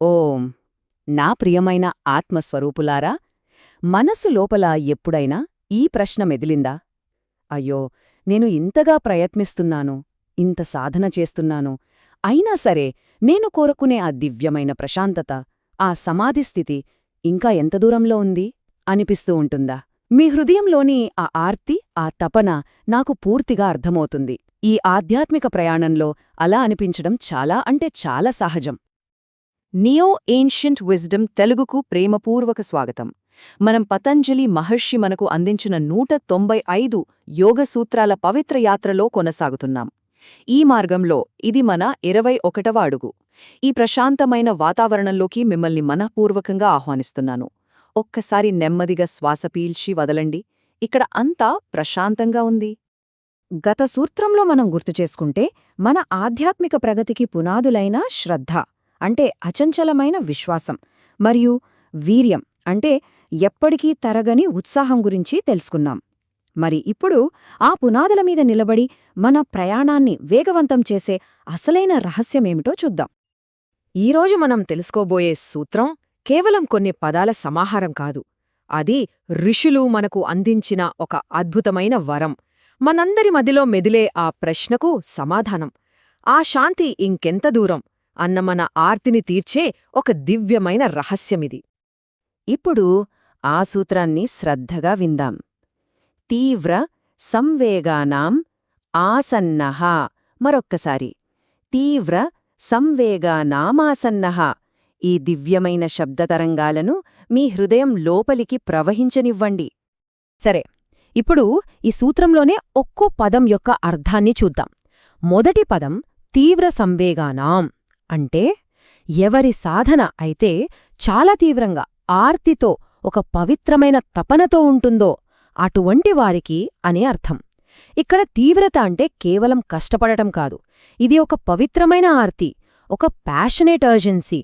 ఓం. నా ప్రియమైన ఆత్మస్వరూపులారా మనసు లోపల ఎప్పుడైనా ఈ ప్రశ్న మెదిలిందా? అయ్యో నేను ఇంతగా ప్రయత్నిస్తున్నాను ఇంత సాధన చేస్తున్నాను అయినా సరే నేను కోరుకునే ఆ దివ్యమైన ప్రశాంతత ఆ సమాధి స్థితి ఇంకా ఎంత దూరంలో ఉంది? అనిపిస్తూ ఉంటుందా? మీ హృదయంలోని ఆ ఆర్తి ఆ తపన నాకు పూర్తిగా అర్థమవుతుంది. ఈ ఆధ్యాత్మిక ప్రయాణంలో అలా అనిపించడం చాలా అంటే చాలా సహజం. నియో ఏన్షియంట్ విజ్డమ్ తెలుగుకు ప్రేమపూర్వక స్వాగతం. మనం పతంజలి మహర్షి మనకు అందించిన నూట తొంభై ఐదు యోగ సూత్రాల పవిత్ర యాత్రలో కొనసాగుతున్నాం. ఈ మార్గంలో ఇది మన ఇరవై ఒకటవ అడుగు. ఈ ప్రశాంతమైన వాతావరణంలోకి మిమ్మల్ని మనఃపూర్వకంగా ఆహ్వానిస్తున్నాను. ఒక్కసారి నెమ్మదిగా శ్వాస పీల్చి వదలండి. ఇక్కడ అంతా ప్రశాంతంగా ఉంది. గత సూత్రంలో మనం గుర్తుచేసుకుంటే మన ఆధ్యాత్మిక ప్రగతికి పునాదులైన శ్రద్ధ. అంటే అచంచలమైన విశ్వాసం. మరియు వీర్యం అంటే ఎప్పటికీ తరగని ఉత్సాహం గురించి తెలుసుకున్నాం. మరి ఇప్పుడు ఆ పునాదుల మీద నిలబడి మన ప్రయాణాన్ని వేగవంతం చేసే అసలైన రహస్యమేమిటో చూద్దాం. ఈరోజు మనం తెలుసుకోబోయే సూత్రం కేవలం కొన్ని పదాల సమాహారం కాదు. అది ఋషులు మనకు అందించిన ఒక అద్భుతమైన వరం. మనందరి మదిలో మెదిలే ఆ ప్రశ్నకు సమాధానం. ఆ శాంతి ఇంకెంత దూరం? అన్న మన ఆర్తిని తీర్చే ఒక దివ్యమైన రహస్యమిది. ఇప్పుడు ఆ సూత్రాన్ని శ్రద్ధగా విందాం. తీవ్ర సంవేగానాం ఆసన్నః. మరొక్కసారి. తీవ్ర సంవేగానామాసన్నః. ఈ దివ్యమైన శబ్దతరంగాలను మీ హృదయం లోపలికి ప్రవహించనివ్వండి. సరే ఇప్పుడు ఈ సూత్రంలోనే ఒక్కో పదం యొక్క అర్థాన్ని చూద్దాం. మొదటి పదం తీవ్ర సంవేగానాం. అంటే ఎవరి సాధన అయితే చాలా తీవ్రంగా ఆర్తితో ఒక పవిత్రమైన తపనతో ఉంటుందో అటువంటి వారికి అనే అర్థం. ఇక్కడ తీవ్రత అంటే కేవలం కష్టపడటం కాదు. ఇది ఒక పవిత్రమైన ఆర్తి ఒక ప్యాషనేట్ అర్జెన్సీ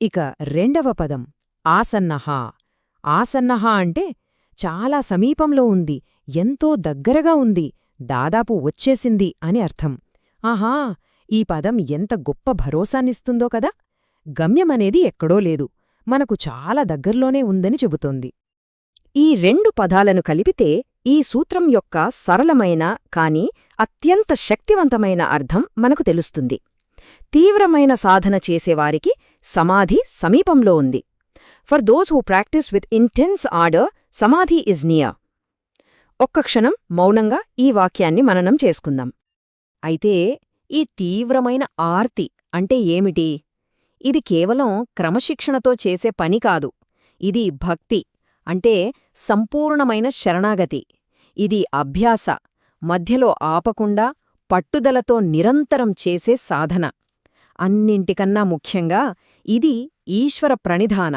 ఇక రెండవ పదం ఆసన్నహ. ఆసన్నహ అంటే చాలా సమీపంలో ఉంది ఎంతో దగ్గరగా ఉంది దాదాపు వచ్చేసింది అని అర్థం. ఆహా! ఈ పదం ఎంత గొప్ప భరోసానిస్తుందో కదా! గమ్యమనేది ఎక్కడో లేదు. మనకు చాలా దగ్గర్లోనే ఉందని చెబుతోంది. ఈ రెండు పదాలను కలిపితే ఈ సూత్రం యొక్క సరళమైన కాని అత్యంత శక్తివంతమైన అర్థం మనకు తెలుస్తుంది. తీవ్రమైన సాధన చేసేవారికి సమాధి సమీపంలో ఉంది. For those who practice with intense order samadhi is near ఒక్క క్షణం మౌనంగా ఈ వాక్యాన్ని మననం చేసుకుందాం. అయితే ఈ తీవ్రమైన ఆర్తి అంటే ఏమిటి? ఇది కేవలం క్రమశిక్షణతో చేసే పని కాదు. ఇది భక్తి అంటే సంపూర్ణమైన శరణాగతి. ఇది అభ్యాస మధ్యలో ఆపకుండా పట్టుదలతో నిరంతరం చేసే సాధన. అన్నింటికన్నా ముఖ్యంగా ఇది ఈశ్వర ప్రణిధాన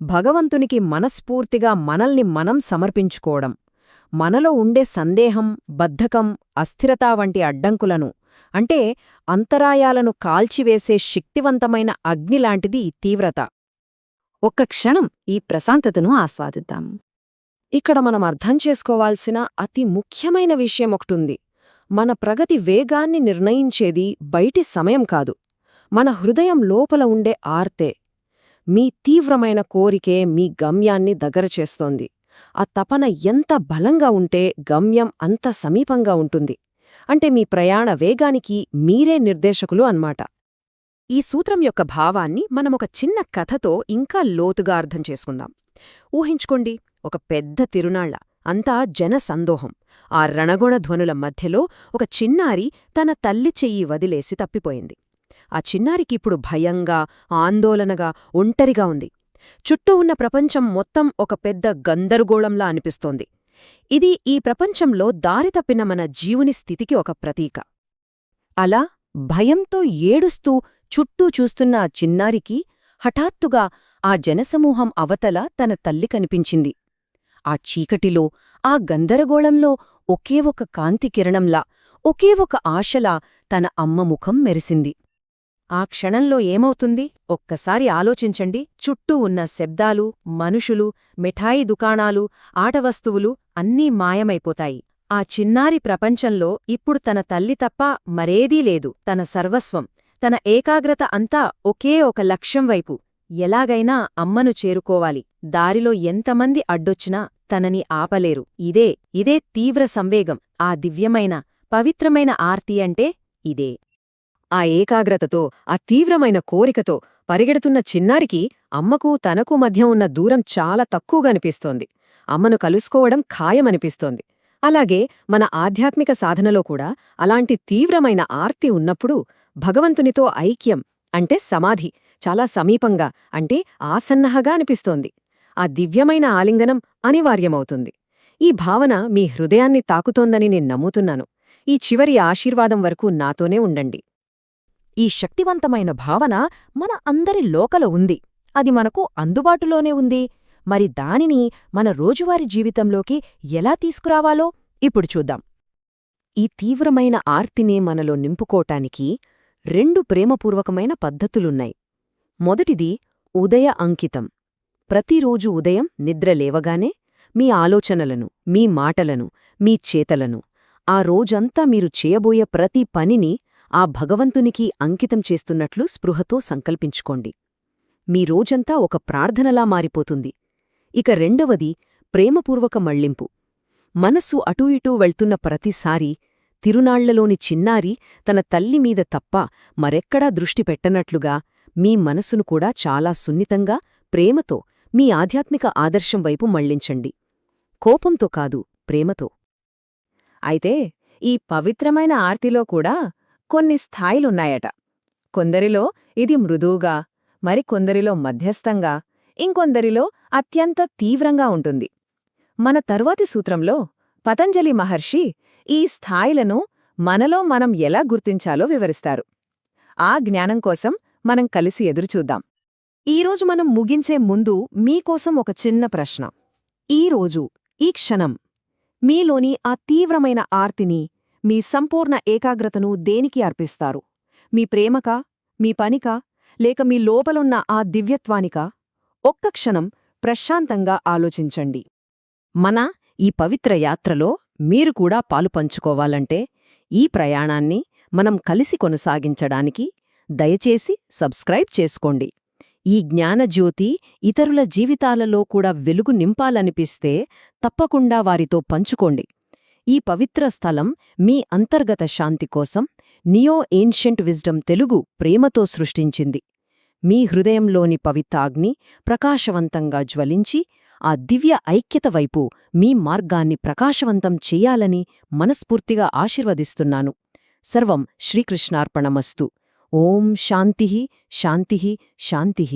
భగవంతునికి మనస్ఫూర్తిగా మనల్ని మనం సమర్పించుకోవడం. మనలో ఉండే సందేహం బద్ధకం అస్థిరత వంటి అడ్డంకులను అంటే అంతరాయాలను కాల్చివేసే శక్తివంతమైన అగ్నిలాంటిది తీవ్రత. ఒక్క క్షణం ఈ ప్రశాంతతను ఆస్వాదిద్దాం. ఇక్కడ మనం అర్థం చేసుకోవాల్సిన అతి ముఖ్యమైన విషయం ఒకటుంది. మన ప్రగతి వేగాన్ని నిర్ణయించేది బయటి సమయం కాదు. మన హృదయం లోపల ఉండే ఆర్తే. మీ తీవ్రమైన కోరికే మీ గమ్యాన్ని దగ్గర చేస్తోంది. ఆ తపన ఎంత బలంగా ఉంటే గమ్యం అంత సమీపంగా ఉంటుంది. అంటే మీ ప్రయాణ వేగానికి మీరే నిర్దేశకులు అన్మాట ఈ సూత్రం యొక్క భావాన్ని మనమొక చిన్న కథతో ఇంకా లోతుగా అర్థం చేసుకుందాం. ఊహించుకోండి ఒక పెద్ద తిరునాళ్ళ అంతా జన సందోహం. ఆ రణగొణ ధ్వనుల మధ్యలో ఒక చిన్నారి తన తల్లి చెయ్యి వదిలేసి తప్పిపోయింది. ఆ చిన్నారికిప్పుడు భయంగా ఆందోళనగా ఒంటరిగా ఉంది. చుట్టూ ఉన్న ప్రపంచం మొత్తం ఒక పెద్ద గందరగోళంలా అనిపిస్తోంది. ఇది ఈ ప్రపంచంలో దారితప్పిన మన జీవుని స్థితికి ఒక ప్రతీక. అలా భయంతో ఏడుస్తూ చుట్టూ చూస్తున్న ఆ చిన్నారికి హఠాత్తుగా ఆ జనసమూహం అవతల తన తల్లి కనిపించింది. ఆ చీకటిలో ఆ గందరగోళంలో ఒకే ఒక కాంతి కిరణంలా ఒకే ఒక ఆశలా తన అమ్మ ముఖం మెరిసింది. ఆ క్షణంలో ఏమవుతుంది? ఒక్కసారి ఆలోచించండి. చుట్టూ ఉన్న శబ్దాలు మనుషులు మిఠాయి దుకాణాలు ఆటవస్తువులు అన్నీ మాయమైపోతాయి. ఆ చిన్నారి ప్రపంచంలో ఇప్పుడు తన తల్లి తప్ప మరేదీ లేదు. తన సర్వస్వం తన ఏకాగ్రత అంతా ఒకే ఒక లక్ష్యం వైపు. ఎలాగైనా అమ్మను చేరుకోవాలి. దారిలో ఎంతమంది అడ్డొచ్చినా తనని ఆపలేరు. ఇదే ఇదే తీవ్ర సంవేగం. ఆ దివ్యమైన పవిత్రమైన ఆర్తి అంటే ఇదే. ఆ ఏకాగ్రతతో ఆ తీవ్రమైన కోరికతో పరిగెడుతున్న చిన్నారికి అమ్మకు తనకు మధ్య ఉన్న దూరం చాలా తక్కువగా అనిపిస్తోంది. అమ్మను కలుసుకోవడం ఖాయమనిపిస్తోంది. అలాగే మన ఆధ్యాత్మిక సాధనలో కూడా అలాంటి తీవ్రమైన ఆర్తి ఉన్నప్పుడు భగవంతునితో ఐక్యం అంటే సమాధి చాలా సమీపంగా అంటే ఆసన్నహగా అనిపిస్తోంది. ఆ దివ్యమైన ఆలింగనం అనివార్యమవుతుంది. ఈ భావన మీ హృదయాన్ని తాకుతోందని నేను నమ్ముతున్నాను. ఈ చివరి ఆశీర్వాదం వరకు నాతోనే ఉండండి. ఈ శక్తివంతమైన భావన మన అందరి లోకల ఉంది. అది మనకు అందుబాటులోనే ఉంది. మరి దానిని మన రోజువారీ జీవితంలోకి ఎలా తీసుకురావాలో ఇప్పుడు చూద్దాం. ఈ తీవ్రమైన ఆర్తినే మనలో నింపుకోటానికి రెండు ప్రేమపూర్వకమైన పద్ధతులున్నాయి. మొదటిది ఉదయ అంకితం. ప్రతిరోజు ఉదయం నిద్ర లేవగానే మీ ఆలోచనలను మీ మాటలను మీ చేతలను ఆ రోజంతా మీరు చేయబోయే ప్రతి పనిని ఆ భగవంతునికి అంకితం చేస్తున్నట్లు స్పృహతో సంకల్పించుకోండి. మీ రోజంతా ఒక ప్రార్థనలా మారిపోతుంది. ఇక రెండవది ప్రేమపూర్వక మళ్ళింపు. మనస్సు అటూ ఇటూ వెళ్తున్న ప్రతిసారీ తిరునాళ్ళలోని చిన్నారి తన తల్లిమీద తప్ప మరెక్కడా దృష్టి పెట్టనట్లుగా మీ మనసును కూడా చాలా సున్నితంగా ప్రేమతో మీ ఆధ్యాత్మిక ఆదర్శం వైపు మళ్ళించండి. కోపంతో కాదు ప్రేమతో. అయితే ఈ పవిత్రమైన ఆర్తిలో కూడా కొన్ని స్థాయిలున్నాయట. కొందరిలో ఇది మృదువుగా మరికొందరిలో మధ్యస్థంగా ఇంకొందరిలో అత్యంత తీవ్రంగా ఉంటుంది. మన తర్వాతి సూత్రంలో పతంజలి మహర్షి ఈ స్థాయిలను మనలో మనం ఎలా గుర్తించాలో వివరిస్తారు. ఆ జ్ఞానం కోసం మనం కలిసి ఎదురుచూద్దాం. ఈరోజు మనం ముగించే ముందు మీకోసం ఒక చిన్న ప్రశ్న. ఈరోజు ఈ క్షణం మీలోని ఆ తీవ్రమైన ఆర్తిని మీ సంపూర్ణ ఏకాగ్రతను దేనికి అర్పిస్తారు? మీ ప్రేమకా మీ పనికా లేక మీ లోపలున్న ఆ దివ్యత్వానికా? ఒక్క క్షణం ప్రశాంతంగా ఆలోచించండి. మన ఈ పవిత్ర యాత్రలో మీరు కూడా పాలు పంచుకోవాలంటే ఈ ప్రయాణాన్ని మనం కలిసి కొనసాగించడానికి దయచేసి సబ్స్క్రైబ్ చేసుకోండి. ఈ జ్ఞానజ్యోతి ఇతరుల జీవితాలలో కూడా వెలుగు నింపాలనిపిస్తే తప్పకుండా వారితో పంచుకోండి. ఈ పవిత్ర స్థలం మీ అంతర్గత శాంతి కోసం నియో ఏన్షియంట్ విజ్డమ్ తెలుగు ప్రేమతో సృష్టించింది. మీ హృదయంలోని పవిత్రాగ్ని ప్రకాశవంతంగా జ్వలించి ఆ దివ్య ఐక్యత వైపు మీ మార్గాన్ని ప్రకాశవంతం చెయ్యాలని మనస్ఫూర్తిగా ఆశీర్వదిస్తున్నాను. సర్వం శ్రీకృష్ణార్పణమస్తు. ఓం శాంతి శాంతి శాంతి.